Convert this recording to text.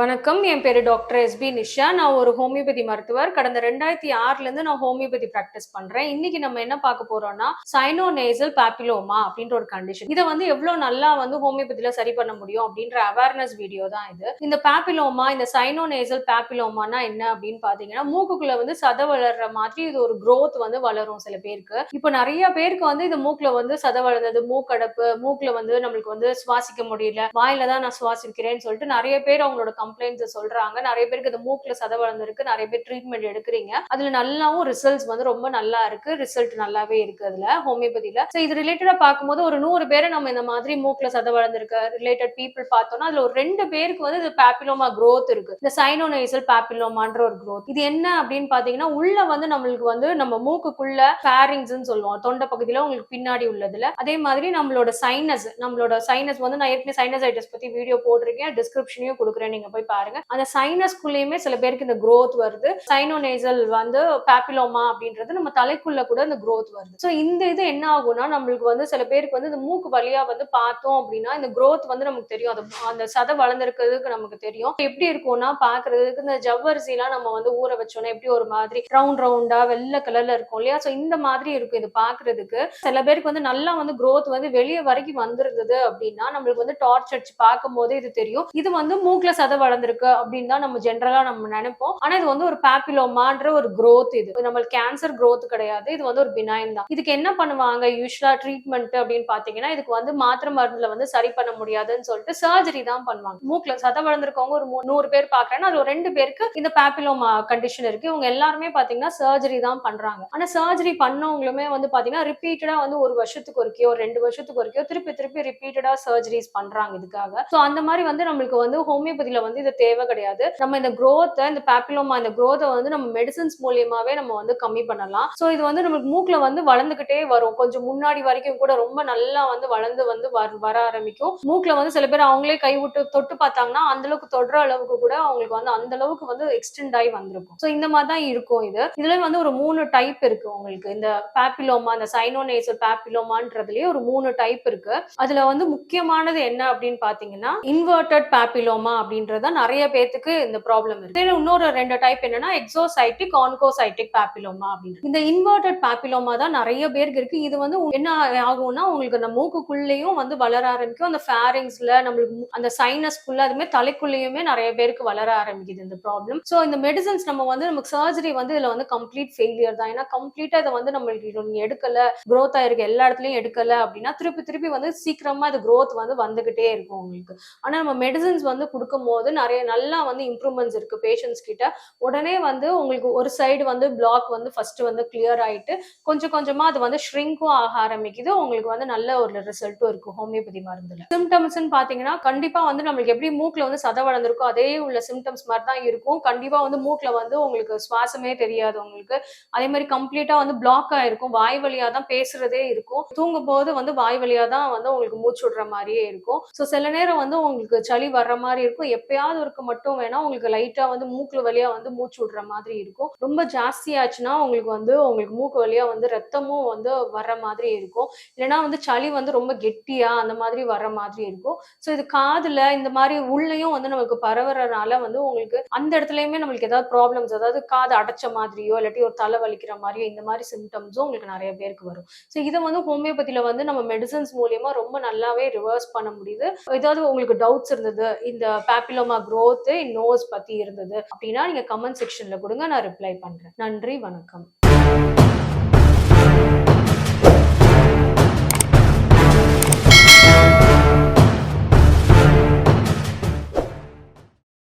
வணக்கம். என் பேரு doctor SP Nisha. நான் ஒரு ஹோமியோபதி மருத்துவர். கடந்த ரெண்டாயிரத்தி ஆறுல இருந்து நான் ஹோமியோபதி பிராக்டிஸ் பண்றேன். இன்னைக்கு நம்ம என்ன பார்க்க போறோம்னா சைனோ நேசல் பாப்பிலோமா அப்படின்ற ஒரு கண்டிஷன் இதை வந்து எவ்வளவு நல்லா வந்து ஹோமியோபதியில சரி பண்ண முடியும் அப்படின்ற அவேர்னஸ் வீடியோ தான் இது. இந்த பாப்பிலோமா இந்த சைனோ நேசல் பாப்பிலோமானா என்ன அப்படின்னு பாத்தீங்கன்னா மூக்குக்குள்ள வந்து சத வளர்ற மாதிரி இது ஒரு க்ரோத் வந்து வளரும் சில பேருக்கு. இப்போ நிறைய பேருக்கு வந்து இது மூக்குல வந்து சத வளர்ந்தது மூக்கடப்பு மூக்குல வந்து நம்மளுக்கு வந்து சுவாசிக்க முடியல வாயில தான் நான் சுவாசிக்கிறேன்னு சொல்லிட்டு நிறைய பேர் அவங்களோட கம்ப்ளைண்ட்ஸ் சொல்றாங்க. நிறைய பேருக்கு இந்த மூக்குல சத வளர்ந்துருக்கு. நிறைய பேர் ட்ரீட்மெண்ட் எடுக்கிறீங்க. அதுல நல்லாவும் ரிசல்ட்ஸ் வந்து ரொம்ப நல்லா இருக்கு. ரிசல்ட் நல்லாவே இருக்கு அதுல ஹோமியோபதியில ஸோ இது ரிலேட்டடா பார்க்கும்போது ஒரு நூறு பேரை நம்ம இந்த மாதிரி மூக்குல சத வளர்ந்துருக்க. ரிலேட்டட் பீப்புள் பார்த்தோம்னா அதுல ஒரு ரெண்டு பேருக்கு வந்து இது பாப்பிலோமா க்ரோத் இருக்கு. இந்த சைனோனைசல் பாப்பிலோமான்ற ஒரு க்ரோத் இது என்ன அப்படின்னு பாத்தீங்கன்னா உள்ள வந்து நம்மளுக்கு வந்து நம்ம மூக்குக்குள்ள ஃபேரிங்ஸ் சொல்லுவோம். தொண்டை பகுதியில உங்களுக்கு பின்னாடி உள்ளதுல. அதே மாதிரி நம்மளோட சைனஸ் நம்மளோட சைனஸ் வந்து நான் ஏற்கனவே சைனசைட்டிஸ் பத்தி வீடியோ போட்டிருக்கேன். டிஸ்கிரிப்ஷனையும் கொடுக்குறேன் நீங்க போய் பாருங்க. அந்த சைனஸ்குள்ளேயுமே சில பேருக்கு இந்த க்ரோத் வருது. சைனோனேசல் வந்து பாப்பிலோமா அப்படின்றது நம்ம தலைக்குள்ள கூட இந்த க்ரோத் வருது. ஸோ இந்த இது என்ன ஆகும்னா நம்மளுக்கு வந்து சில பேருக்கு வந்து இந்த மூக்கு வழியா வந்து பார்த்தோம் அப்படின்னா இந்த க்ரோத் வந்து நமக்கு தெரியும். அது அந்த சதை வளர்ந்துருக்கிறதுக்கு நமக்கு தெரியும். எப்படி இருக்கும்னா பாக்குறதுக்கு இந்த ஜவ்வரிசிலாம் நம்ம வந்து ஊற வச்சோம்னா எப்படி ஒரு மாதிரி ரவுண்ட் ரவுண்டா வெள்ளை கலர்ல இருக்கும் இல்லையா? ஸோ இந்த மாதிரி இருக்கும் இது பாக்குறதுக்கு சில பேருக்கு வந்து நல்லா வந்து க்ரோத் வந்து வெளியே வரைக்கும் வந்திருந்தது அப்படின்னா நம்மளுக்கு வந்து டார்ச் அடிச்சு பார்க்கும் போதே இது தெரியும். இது வந்து மூக்குல சதை வளர்ந்துருக்கு அப்படின்னு தான் நம்ம ஜென்ரலா நம்ம நினைப்போம். ஆனா இது வந்து ஒரு பேப்பிலோமான்ற ஒரு க்ரோத் இது. நம்மளுக்கு கேன்சர் க்ரோத் கிடையாது. இது வந்து ஒரு பினாயின் தான். இதுக்கு என்ன பண்ணுவாங்க யூஸ்வலா ட்ரீட்மெண்ட் அப்படின்னு பாத்தீங்கன்னா இதுக்கு வந்து மாத்திரை மருந்துல வந்து சரி பண்ண முடியாதுன்னு சொல்லிட்டு சர்ஜரி தான் பண்ணுவாங்க. மூக்குல சத வளர்ந்துருக்கவங்க ஒரு நூறு பேர் பாக்குறேன்னா அது ஒரு ரெண்டு பேருக்கு இந்த பேப்பிலோமா கண்டிஷன் இருக்கு. இவங்க எல்லாருமே பாத்தீங்கன்னா சர்ஜரி தான் பண்றாங்க. ஆனா சர்ஜரி பண்ணவங்களுமே வந்து பாத்தீங்கன்னா ரிப்பீட்டடா வந்து ஒரு வருஷத்துக்கு ஒருக்கையோ ரெண்டு வருஷத்துக்கு ஒருக்கையோ திருப்பி திருப்பி ரிப்பீட்டடா சர்ஜரிஸ் பண்றாங்க இதுக்காக. சோ அந்த மாதிரி வந்து நம்மளுக்கு வந்து ஹோமியோபதியில வந்து இது தேவை கிடையாது. நம்ம இந்த க்ரோத்தை இந்த பாப்பிலோமா இந்த growth வந்து நம்ம மெடிசன்ஸ் மூலியமாவே நம்ம வந்து கம்மி பண்ணலாம். சோ இது வந்து நம்ம மூக்கில் வந்து வளர்ந்துகிட்டே வரும். கொஞ்சம் முன்னாடி வரைக்கும் கூட ரொம்ப நல்லா வந்து வளர்ந்து வந்து வர- வர ஆரம்பிக்கும். மூக்கில் வந்து சில பேர் அவங்களே கை விட்டு தொட்டு பார்த்தாங்கன்னா அந்த அளவுக்கு தொடுற அளவுக்கு கூட அவங்களுக்கு வந்து அந்த அளவுக்கு வந்து எக்ஸ்டெண்ட் ஆகி வந்திருக்கும். சோ இந்த மாதிரி தான் இருக்கும் இது. இதுல வந்து ஒரு மூணு டைப் இருக்கு உங்களுக்கு. இந்த பாப்பிலோமா இந்த சைனோனேசல் பேப்பிலோமான்றதுலயே ஒரு மூணு டைப் இருக்கு. அதுல வந்து முக்கியமானது என்ன அப்படின்னு பாத்தீங்கன்னா இன்வெர்டட் பாப்பிலோமா அப்படின்றது தான் நிறைய பேத்துக்கு இந்த ப்ராப்ளம் இருக்கு. இன்னொரு ரெண்டு டைப் என்னன்னா எக்ஸோசைட்டிக் ஆன்கோசைட்டிக் பாப்பிலோமா அப்படின்னு இந்த இன்வெர்டட் பாப்பிலோமா தான் நிறைய பேருக்கு இருக்கு. இது வந்து என்ன ஆகும்னா உங்களுக்கு அந்த மூக்குக்குள்ளேயும் வந்து வளர ஆரம்பிக்கும். அந்த ஃபேரிங்ஸ்ல நம்மளுக்கு அந்த சைனஸ்குள்ள அதுமே தலைக்குள்ளேயுமே நிறைய பேருக்கு வளர ஆரம்பிக்குது இந்த ப்ராப்ளம் ஸோ இந்த மெடிசன்ஸ் நம்ம வந்து நமக்கு சர்ஜரி வந்து இதுல வந்து கம்ப்ளீட் ஃபெயிலியர் தான். ஏன்னா கம்ப்ளீட்டா இதை வந்து நம்மளுக்கு நீங்க எடுக்கல க்ரோத் ஆயிருக்கு எல்லா இடத்துலயும் எடுக்கல அப்படின்னா திருப்பி திருப்பி வந்து சீக்கிரமா இது க்ரோத் வந்து வந்துகிட்டே இருக்கும் உங்களுக்கு. ஆனா நம்ம மெடிசன்ஸ் வந்து கொடுக்கும் போது நிறைய நல்லா வந்து இம்ப்ரூவ்மெண்ட்ஸ் இருக்கு பேஷண்ட்ஸ் கிட்ட. உடனே வந்து உங்களுக்கு ஒரு சைடு வந்து பிளாக் வந்து ஃபர்ஸ்ட் வந்து கிளியர் ஆயிட்டு கொஞ்சம் கொஞ்சமா அது வந்து ஷ்ரிங்கும் ஆக ஆரம்பிக்குது. உங்களுக்கு வந்து நல்ல ஒரு ரிசல்ட்டும் இருக்கும் ஹோமியோபதி மருந்துல. சிம்டம்ஸ்னு பாத்தீங்கன்னா கண்டிப்பா வந்து நம்மளுக்கு எப்படி மூக்குல வந்து சத வளர்ந்துருக்கோ அதே உள்ள சிம்டம்ஸ் மாதிரி தான் இருக்கும். கண்டிப்பா வந்து மூக்குல வந்து உங்களுக்கு சுவாசமே தெரியாது உங்களுக்கு. அதே மாதிரி கம்ப்ளீட்டா வந்து பிளாக் ஆயிருக்கும். வாய் வழியா தான் பேசுறதே இருக்கும். தூங்கும் போது வந்து வாய் வழியா தான் வந்து உங்களுக்கு மூச்சு விடுற மாதிரியே இருக்கும். ஸோ சில நேரம் வந்து உங்களுக்கு சளி வர்ற மாதிரி இருக்கும். எப்பயா இருக்க மட்டும் வேணா உங்களுக்கு லைட்டா வந்து மூக்குல வழியா வந்து மூச்சு விடுற மாதிரி இருக்கும். ரொம்ப ஜாஸ்தி ஆச்சுன்னா உங்களுக்கு வந்து உங்களுக்கு மூக்கு வழியா வந்து ரத்தமும் வந்து வர்ற மாதிரி இருக்கும். இல்லைன்னா வந்து சளி வந்து ரொம்ப கெட்டியா அந்த மாதிரி வர்ற மாதிரி இருக்கும். ஸோ இது காதுல இந்த மாதிரி உள்ளேயும் வந்து நமக்கு பரவுறதுனால வந்து உங்களுக்கு அந்த இடத்துலயுமே நம்மளுக்கு ஏதாவது ப்ராப்ளம்ஸ் அதாவது காது அடைச்ச மாதிரியோ இல்லாட்டி ஒரு தலை வலிக்கிற மாதிரியோ இந்த மாதிரி சிம்டம்ஸும் உங்களுக்கு நிறைய பேருக்கு வரும். ஸோ இதை வந்து ஹோமியோபதியில வந்து நம்ம மெடிசன்ஸ் மூலியமா ரொம்ப நல்லாவே ரிவர்ஸ் பண்ண முடியுது. ஏதாவது உங்களுக்கு டவுட்ஸ் இருந்தது இந்த பாப்பிலோமா growth நோஸ் பத்தி இருந்தது அப்படின்னா நீங்க கமெண்ட் செக்ஷன்ல கொடுங்க நான் ரிப்ளை பண்றேன். நன்றி வணக்கம்.